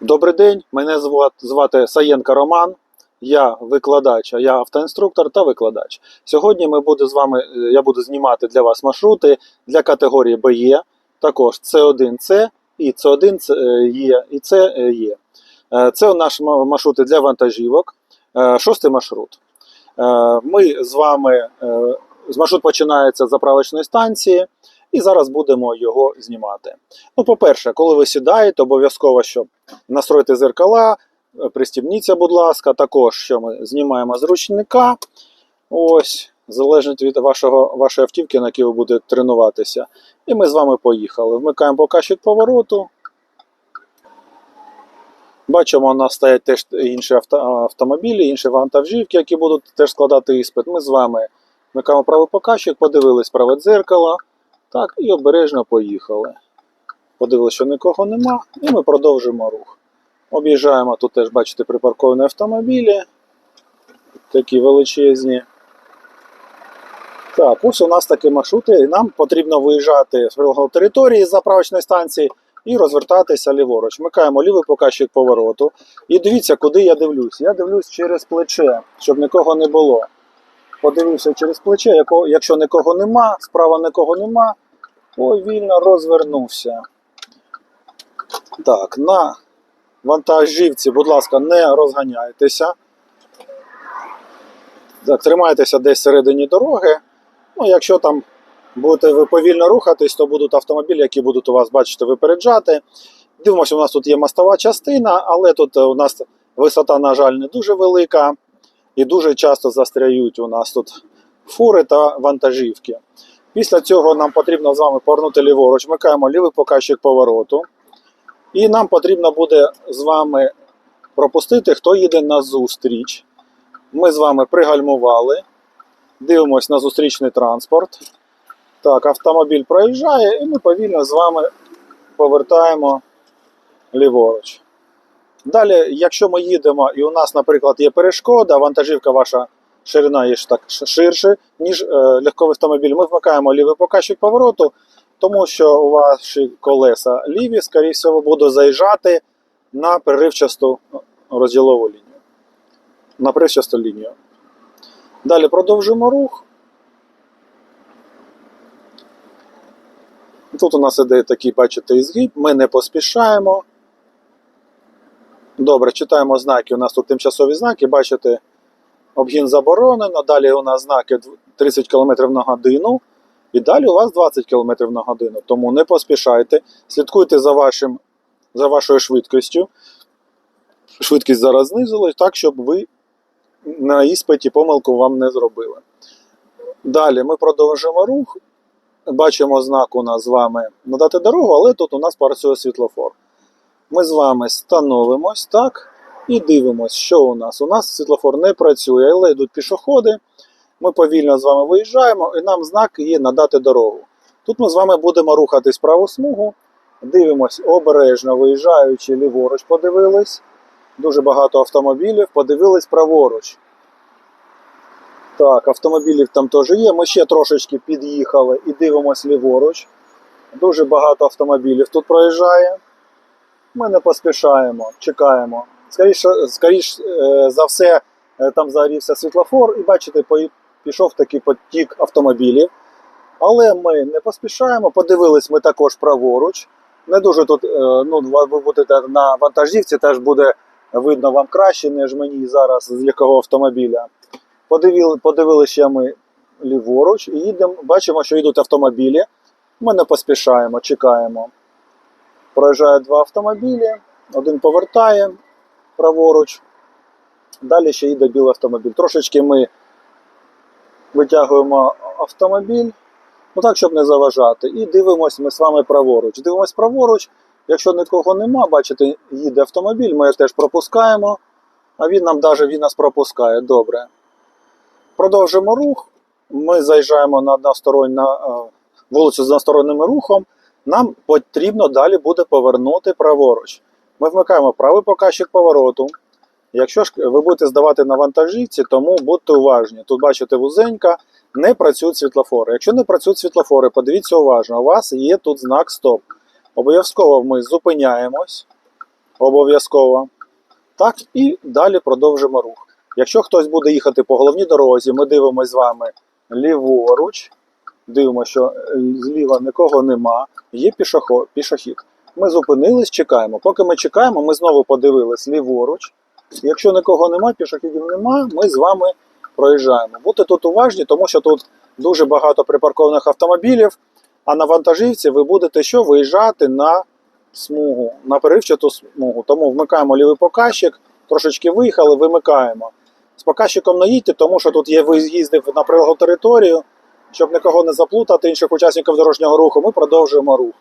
Добрий день, мене звати, Саєнко Роман. Я викладач, а я автоінструктор та викладач. Сьогодні ми буде з вами, е, я буду знімати для вас маршрути для категорії БЕ, також С1С і С1 є і Це є. Е, Це наш маршрути для вантажівок. Е, Шостий маршрут. Е, Ми з вами е, маршрут починається з заправочної станції, і зараз будемо його знімати. Ну, по-перше, коли ви сідаєте, обов'язково, щоб настройте зеркала, е, пристібніться, будь ласка. Також що ми знімаємо з ручника. Ось, залежить від вашого, вашої автівки, на якій ви будете тренуватися. І ми з вами поїхали. Вмикаємо показчик повороту. Бачимо, у нас стоять теж інші авто, автомобілі, інші вантажівки, які будуть теж складати іспит. Ми з вами вмикаємо правий показчик, подивились праве дзеркало. Так, і обережно поїхали. Подивилися, що нікого нема, і ми продовжуємо рух. Об'їжджаємо тут теж, бачите, припарковані автомобілі. Такі величезні. Так, ось у нас такі маршрути, і нам потрібно виїжджати з території з заправочної станції і розвертатися ліворуч. Вмикаємо лівий показчик повороту. І дивіться, куди я дивлюсь. Я дивлюсь через плече, щоб нікого не було. Подивився через плече, якщо нікого нема, справа нікого нема, повільно розвернувся. Так, на вантажівці, будь ласка, не розганяйтеся. Так, тримайтеся десь всередині дороги. Ну, якщо там будете ви повільно рухатись, то будуть автомобілі, які будуть у вас, бачите, випереджати. Дивимося, у нас тут є мостова частина, але тут е, у нас висота, на жаль, не дуже велика. І дуже часто застряють у нас тут фури та вантажівки. Після цього нам потрібно з вами повернути ліворуч, вмикаємо лівий показчик повороту. І нам потрібно буде з вами пропустити, хто їде на зустріч. Ми з вами пригальмували, дивимось на зустрічний транспорт. Так, автомобіль проїжджає, і ми повільно з вами повертаємо ліворуч. Далі, якщо ми їдемо і у нас, наприклад, є перешкода, вантажівка ваша ширина є так ширше, ніж е, легковий автомобіль, ми вмикаємо лівий показчик повороту, тому що у ваші колеса ліві, скоріше будуть заїжджати на переривчасту розділову лінію. На переривчасту лінію. Далі продовжуємо рух. Тут у нас іде такий, бачите, ізгиб, ми не поспішаємо. Добре, читаємо знаки. У нас тут тимчасові знаки, бачите, обгін заборонено. Далі у нас знаки 30 км на годину. І далі у вас 20 км на годину. Тому не поспішайте, слідкуйте за, вашим, за вашою швидкістю. Швидкість зараз знизилась, так, щоб ви на іспиті помилку вам не зробили. Далі ми продовжимо рух. Бачимо знак у нас з вами надати дорогу, але тут у нас працює світлофор. Ми з вами становимось так і дивимось, що у нас. У нас світлофор не працює, але йдуть пішоходи. Ми повільно з вами виїжджаємо, і нам знак є надати дорогу. Тут ми з вами будемо рухатись праву смугу, дивимось обережно, виїжджаючи ліворуч, подивились. Дуже багато автомобілів, подивились праворуч. Так, автомобілів там теж є. Ми ще трошечки під'їхали і дивимось ліворуч. Дуже багато автомобілів тут проїжджає. Ми не поспішаємо, чекаємо. Скоріше, скоріш е, за все, е, там загорівся світлофор, і бачите, пішов такий потік автомобілів. Але ми не поспішаємо, подивились ми також праворуч. Не дуже тут, е, ну, ви будете на вантажівці, теж буде видно вам краще, ніж мені зараз з якого автомобіля. Подивили, подивилися ми ліворуч і їдемо, бачимо, що йдуть автомобілі. Ми не поспішаємо, чекаємо. Проїжджає два автомобілі, один повертає праворуч. Далі ще йде білий автомобіль. Трошечки ми витягуємо автомобіль, ну так, щоб не заважати. І дивимось ми з вами праворуч. Дивимось праворуч. Якщо нікого нема, бачите, їде автомобіль, ми його теж пропускаємо, а він нам навіть він нас пропускає. Добре. Продовжимо рух. Ми заїжджаємо на односторонню е, вулицю з одностороннім рухом. Нам потрібно далі буде повернути праворуч. Ми вмикаємо правий показчик повороту. Якщо ж ви будете здавати на вантажівці, тому будьте уважні. Тут бачите вузенька, не працюють світлофори. Якщо не працюють світлофори, подивіться уважно, у вас є тут знак стоп. Обов'язково ми зупиняємось. Обов'язково. Так, і далі продовжимо рух. Якщо хтось буде їхати по головній дорозі, ми дивимося з вами ліворуч. Дивимося, що е, зліва нікого нема, є пішоход, пішохід. Ми зупинились, чекаємо. Поки ми чекаємо, ми знову подивились ліворуч. Якщо нікого нема, пішохідів нема, ми з вами проїжджаємо. Будьте тут уважні, тому що тут дуже багато припаркованих автомобілів, а на вантажівці ви будете що виїжджати на смугу, на переривчату смугу. Тому вмикаємо лівий показчик, трошечки виїхали, вимикаємо. З показчиком не їдьте, тому що тут є виїзди на прилеглу територію. Щоб нікого не заплутати, інших учасників дорожнього руху, ми продовжуємо рух.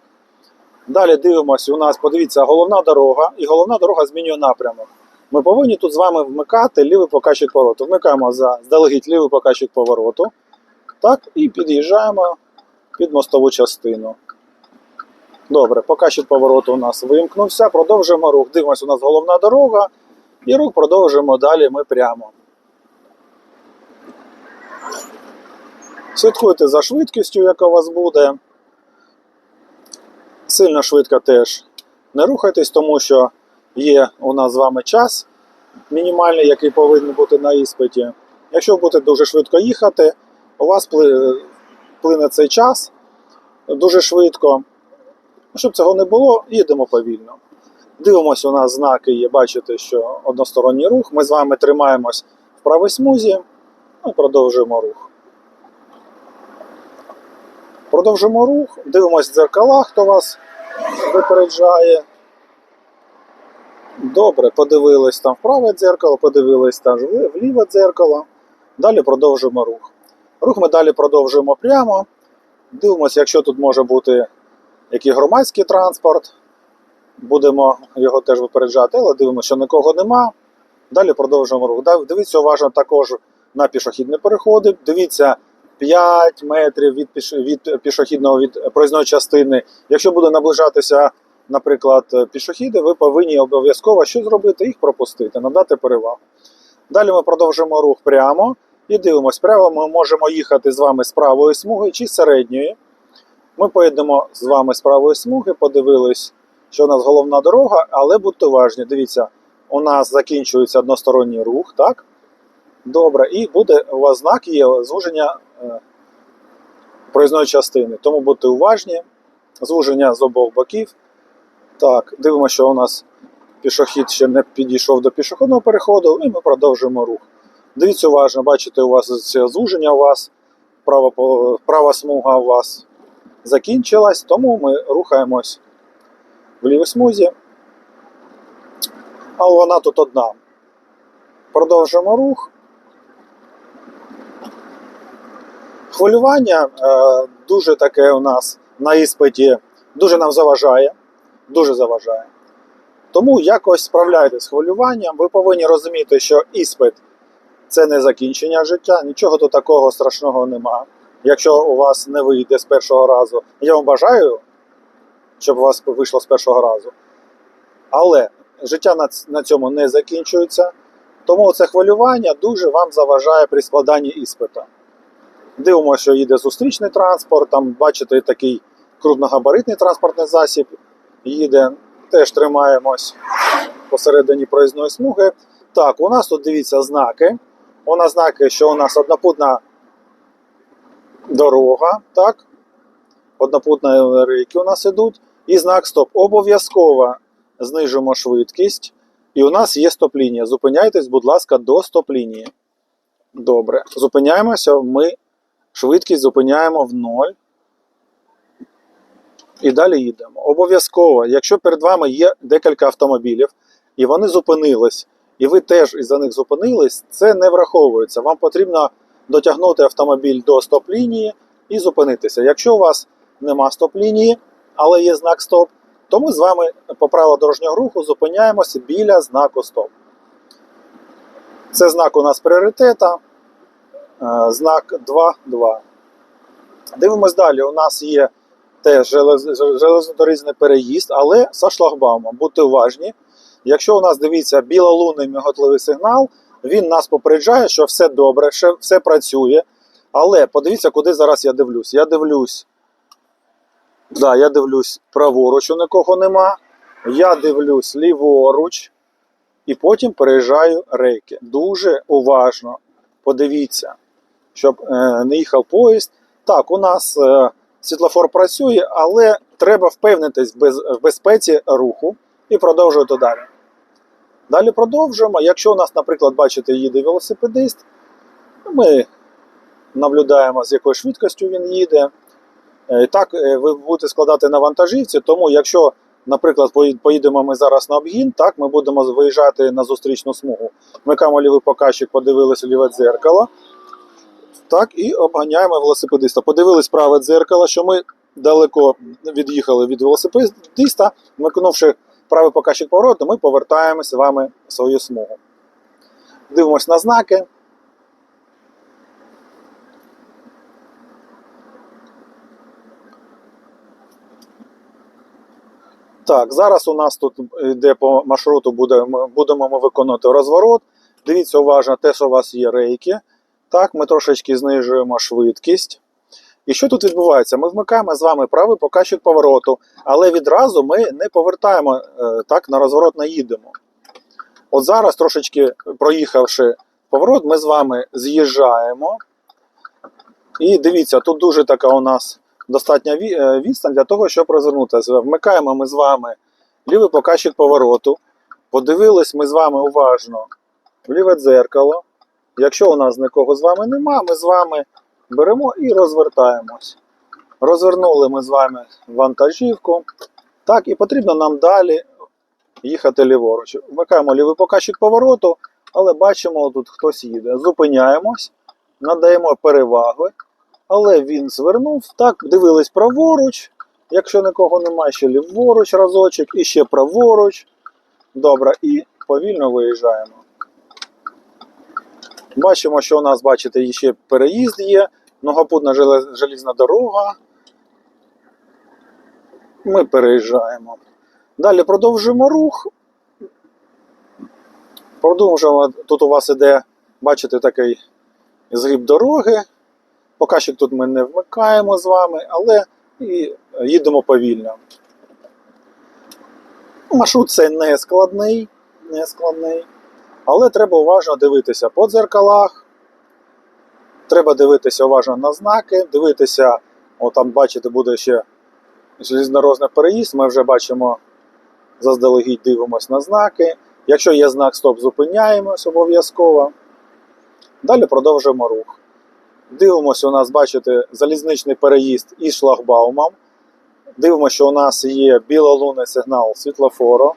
Далі дивимося, у нас, подивіться, головна дорога, і головна дорога змінює напрямок. Ми повинні тут з вами вмикати лівий показчик повороту. Вмикаємо за здалегідь лівий показчик повороту. Так, і під'їжджаємо під мостову частину. Добре, показчик повороту у нас вимкнувся. Продовжуємо рух. Дивимося, у нас головна дорога, і рух продовжуємо далі ми прямо. Слідкуйте за швидкістю, яка у вас буде. Сильно швидко теж не рухайтесь, тому що є у нас з вами час мінімальний, який повинен бути на іспиті. Якщо будете дуже швидко їхати, у вас плине цей час дуже швидко. Щоб цього не було, їдемо повільно. Дивимося, у нас знаки є, бачите, що односторонній рух. Ми з вами тримаємось в правій смузі ну, і продовжуємо рух. Продовжимо рух, дивимося в дзеркала, хто вас випереджає. Добре, подивились там в праве дзеркало, подивились там в ліве дзеркало. Далі продовжуємо рух. Рух ми далі продовжуємо прямо. Дивимося, якщо тут може бути який громадський транспорт. Будемо його теж випереджати, але дивимося, що нікого нема. Далі продовжуємо рух. Дивіться уважно також на пішохідні переходи. Дивіться 5 метрів від, від пішохідного від проїзної частини. Якщо буде наближатися, наприклад, пішохіди, ви повинні обов'язково що зробити? Їх пропустити, надати перевагу. Далі ми продовжимо рух прямо і дивимось, прямо ми можемо їхати з вами з правої смуги чи з середньої. Ми поїдемо з вами з правої смуги, подивились, що у нас головна дорога, але будьте уважні, дивіться, у нас закінчується односторонній рух, так? Добре, і буде у вас знак є звуження проїзної частини. Тому будьте уважні, звуження з обох боків. Так, дивимося, що у нас пішохід ще не підійшов до пішохідного переходу, і ми продовжуємо рух. Дивіться уважно, бачите, у вас це звуження у вас, права, права смуга у вас закінчилась, тому ми рухаємось в лівій смузі. А вона тут одна. Продовжуємо рух. Хвилювання е, дуже таке у нас на іспиті дуже нам заважає. Дуже заважає. Тому якось справляйтесь з хвилюванням. Ви повинні розуміти, що іспит це не закінчення життя, нічого тут такого страшного нема. Якщо у вас не вийде з першого разу, я вам бажаю, щоб у вас вийшло з першого разу. Але життя на, цьому не закінчується, тому це хвилювання дуже вам заважає при складанні іспита. Дивимося, що їде зустрічний транспорт, там бачите такий крупногабаритний транспортний засіб їде, теж тримаємось посередині проїзної смуги. Так, у нас тут дивіться знаки. У нас знаки, що у нас однопутна дорога, так? Однопутні рейки у нас ідуть. І знак стоп. Обов'язково знижимо швидкість. І у нас є стоп-лінія. Зупиняйтесь, будь ласка, до стоп-лінії. Добре. Зупиняємося. Ми швидкість зупиняємо в ноль. І далі їдемо. Обов'язково, якщо перед вами є декілька автомобілів, і вони зупинились, і ви теж із-за них зупинились, це не враховується. Вам потрібно дотягнути автомобіль до стоп-лінії і зупинитися. Якщо у вас нема стоп-лінії, але є знак стоп, то ми з вами по правилу дорожнього руху зупиняємося біля знаку стоп. Це знак у нас пріоритета, знак 2.2. Дивимось далі. У нас є теж желез- железнодорожний переїзд, але за шлагбаумом. Будьте уважні. Якщо у нас дивіться білолунний миготливий сигнал, він нас попереджає, що все добре, ще все працює. Але подивіться, куди зараз я дивлюсь. Я дивлюсь. Да, я дивлюсь праворуч, у нікого нема. Я дивлюсь ліворуч. І потім переїжджаю рейки. Дуже уважно подивіться, щоб е, не їхав поїзд. Так, у нас е, світлофор працює, але треба впевнитись в безпеці руху і продовжувати далі. Далі продовжуємо. Якщо у нас, наприклад, бачите, їде велосипедист, ми наблюдаємо, з якою швидкістю він їде. Е, Так, е, ви будете складати на вантажівці, тому якщо, наприклад, поїдемо ми зараз на обгін, так, ми будемо виїжджати на зустрічну смугу. Вмикаємо лівий показчик, подивилися ліве дзеркало. Так, і обганяємо велосипедиста. Подивились праве дзеркало, що ми далеко від'їхали від велосипедиста, вмикнувши правий показчик повороту, ми повертаємося з вами в свою смугу. Дивимось на знаки. Так, зараз у нас тут йде по маршруту, буде, будемо ми виконувати розворот. Дивіться уважно те, що у вас є рейки. Так, ми трошечки знижуємо швидкість. І що тут відбувається? Ми вмикаємо з вами правий показчик повороту, але відразу ми не повертаємо е, так, на розворот не їдемо. От зараз, трошечки проїхавши поворот, ми з вами з'їжджаємо. І дивіться, тут дуже така у нас достатня е, відстань для того, щоб розвернутися. Вмикаємо ми з вами лівий показчик повороту. Подивились ми з вами уважно в ліве дзеркало. Якщо у нас нікого з вами нема, ми з вами беремо і розвертаємось. Розвернули ми з вами вантажівку. Так, і потрібно нам далі їхати ліворуч. Вмикаємо лівий показчик повороту, але бачимо, тут хтось їде. Зупиняємось, надаємо переваги, але він звернув. Так, дивились праворуч. Якщо нікого немає, ще ліворуч разочок, і ще праворуч. Добре, і повільно виїжджаємо. Бачимо, що у нас, бачите, ще переїзд є, многопутна желізна дорога. Ми переїжджаємо. Далі продовжуємо рух. Продовжуємо. Тут у вас іде, бачите, такий згиб дороги. Показчик тут ми не вмикаємо з вами, але і їдемо повільно. Маршрут цей не складний, не складний. Але треба уважно дивитися по дзеркалах. Треба дивитися уважно на знаки, дивитися, о, там бачите, буде ще железнодорожний переїзд. Ми вже бачимо заздалегідь дивимось на знаки. Якщо є знак стоп, зупиняємось обов'язково. Далі продовжуємо рух. Дивимося, у нас, бачите, залізничний переїзд із шлагбаумом. Дивимося, що у нас є білолунний сигнал світлофору.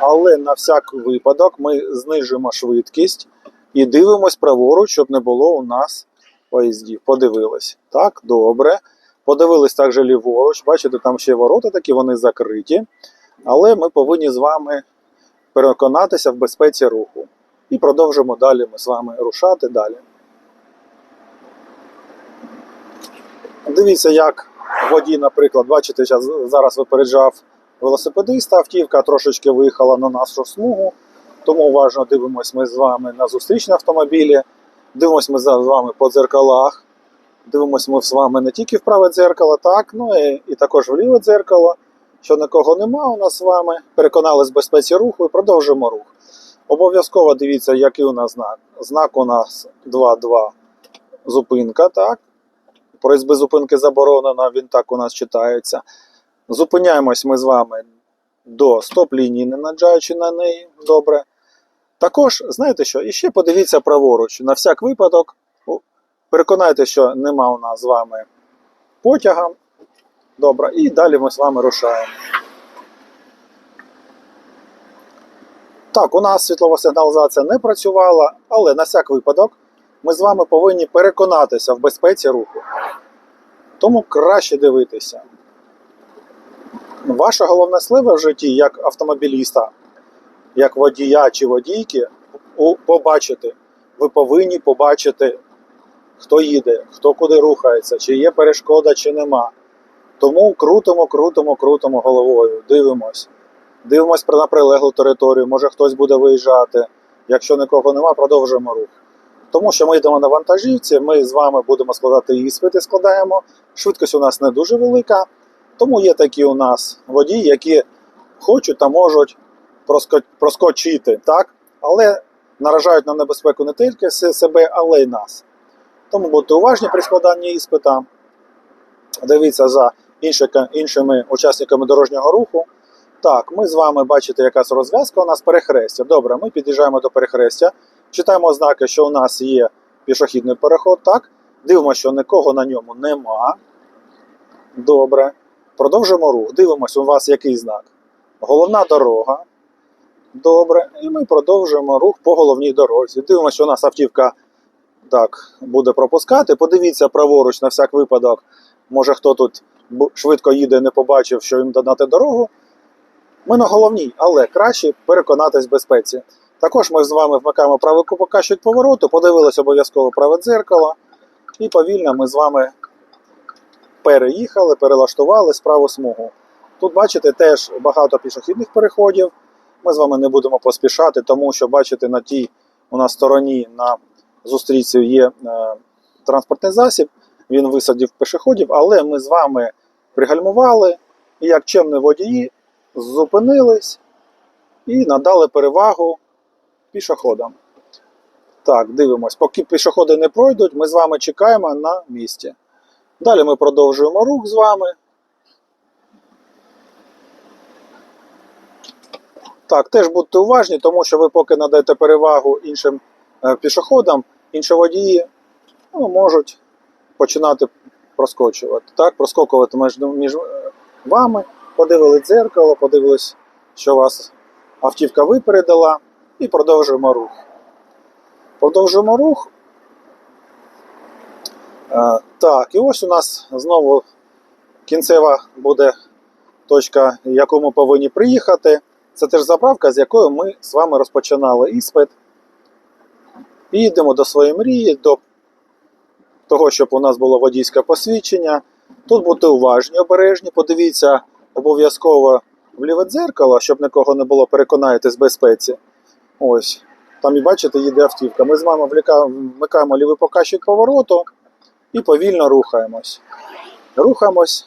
Але на всяк випадок ми знижуємо швидкість і дивимось праворуч, щоб не було у нас поїздів. Подивились. Так, добре. Подивились також ліворуч. Бачите, там ще ворота такі, вони закриті. Але ми повинні з вами переконатися в безпеці руху. І продовжимо далі ми з вами рушати далі. Дивіться, як водій, наприклад, бачите, зараз випереджав велосипедиста, автівка трошечки виїхала на нашу смугу, тому уважно дивимося ми з вами на зустрічні автомобілі, дивимося ми з вами по дзеркалах, дивимося ми з вами не тільки в праве дзеркало, так, ну і, і також в ліве дзеркало, що нікого нема у нас з вами. Переконалися в безпеці руху і продовжуємо рух. Обов'язково дивіться, який у нас знак. Знак у нас 2.2 зупинка, так. Проїзд зупинки заборонено, він так у нас читається. Зупиняємось ми з вами до стоп-лінії, не наджаючи на неї. Добре. Також, знаєте що, і ще подивіться праворуч. На всяк випадок. Переконайте, що нема у нас з вами потяга. Добре. І далі ми з вами рушаємо. Так, у нас світлова сигналізація не працювала, але на всяк випадок ми з вами повинні переконатися в безпеці руху. Тому краще дивитися. Ваша головна слива в житті як автомобіліста, як водія чи водійки, побачити. Ви повинні побачити, хто їде, хто куди рухається, чи є перешкода, чи нема. Тому крутимо, крутимо, крутимо головою, дивимось. Дивимось на прилеглу територію, може хтось буде виїжджати. Якщо нікого нема, продовжуємо рух. Тому що ми йдемо на вантажівці, ми з вами будемо складати іспити, складаємо. Швидкість у нас не дуже велика, тому є такі у нас водії, які хочуть та можуть проскочити, так? але наражають на небезпеку не тільки себе, але й нас. Тому будьте уважні при складанні іспита. Дивіться за іншими учасниками дорожнього руху. Так, ми з вами бачите, якась розв'язка у нас перехрестя. Добре, ми під'їжджаємо до перехрестя, читаємо ознаки, що у нас є пішохідний переход. Так, дивимося, що нікого на ньому нема. Добре. Продовжуємо рух. Дивимося, у вас який знак. Головна дорога. Добре. І ми продовжуємо рух по головній дорозі. Дивимося, що у нас автівка так, буде пропускати. Подивіться праворуч на всяк випадок. Може хто тут швидко їде, не побачив, що їм додати дорогу. Ми на головній, але краще переконатись в безпеці. Також ми з вами вмикаємо правий показчик повороту, подивились обов'язково праве дзеркало, і повільно ми з вами переїхали, перелаштували справу смугу. Тут, бачите, теж багато пішохідних переходів. Ми з вами не будемо поспішати, тому що, бачите, на тій у нас стороні на зустрічці є е, транспортний засіб, він висадив пішоходів, але ми з вами пригальмували і як чемні водії зупинились і надали перевагу пішоходам. Так, дивимось. Поки пішоходи не пройдуть, ми з вами чекаємо на місці. Далі ми продовжуємо рух з вами. Так, теж будьте уважні, тому що ви поки надаєте перевагу іншим е, пішоходам, інші водії ну, можуть починати проскочувати. Так, проскокувати між, між е, вами, подивились дзеркало, подивились, що вас автівка випередила, і продовжуємо рух. Продовжуємо рух. Е, Так, і ось у нас знову кінцева буде точка, яку ми повинні приїхати. Це теж заправка, з якою ми з вами розпочинали іспит. І йдемо до своєї мрії, до того, щоб у нас було водійське посвідчення. Тут будьте уважні, обережні, подивіться обов'язково в ліве дзеркало, щоб нікого не було, переконаєтесь в безпеці. Ось. Там і бачите, їде автівка. Ми з вами вмикаємо лівий показчик повороту і повільно рухаємось. Рухаємось.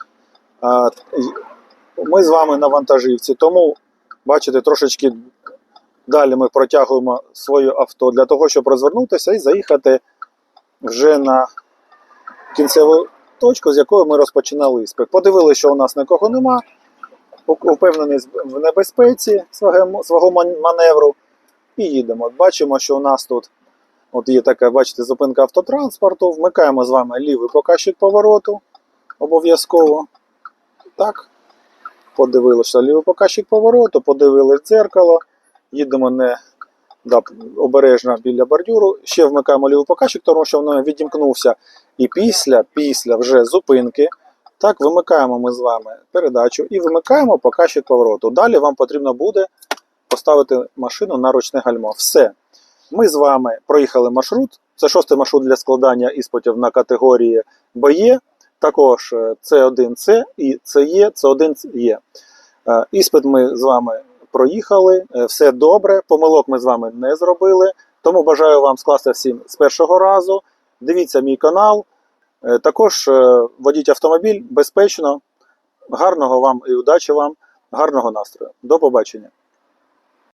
Ми з вами на вантажівці, тому бачите, трошечки далі ми протягуємо своє авто для того, щоб розвернутися і заїхати вже на кінцеву точку, з якої ми розпочинали іспит. Подивилися, що у нас нікого нема, упевнений в небезпеці свого маневру. І їдемо. Бачимо, що у нас тут от є така, бачите, зупинка автотранспорту. Вмикаємо з вами лівий показчик повороту. Обов'язково. Так. Подивилися лівий показчик повороту, подивились дзеркало. Їдемо не да, обережно біля бордюру. Ще вмикаємо лівий показчик, тому що воно відімкнувся. І після, після вже зупинки, так, вимикаємо ми з вами передачу і вимикаємо показчик повороту. Далі вам потрібно буде поставити машину на ручне гальмо. Все. Ми з вами проїхали маршрут. Це шостий маршрут для складання іспитів на категорії БЕ. Також е, С1С і СЕ, С1Е. Е, Іспит ми з вами проїхали, е, все добре. Помилок ми з вами не зробили. Тому бажаю вам скласти всім з першого разу. Дивіться мій канал. Е, Також е, водіть автомобіль безпечно. Гарного вам і удачі вам, гарного настрою. До побачення.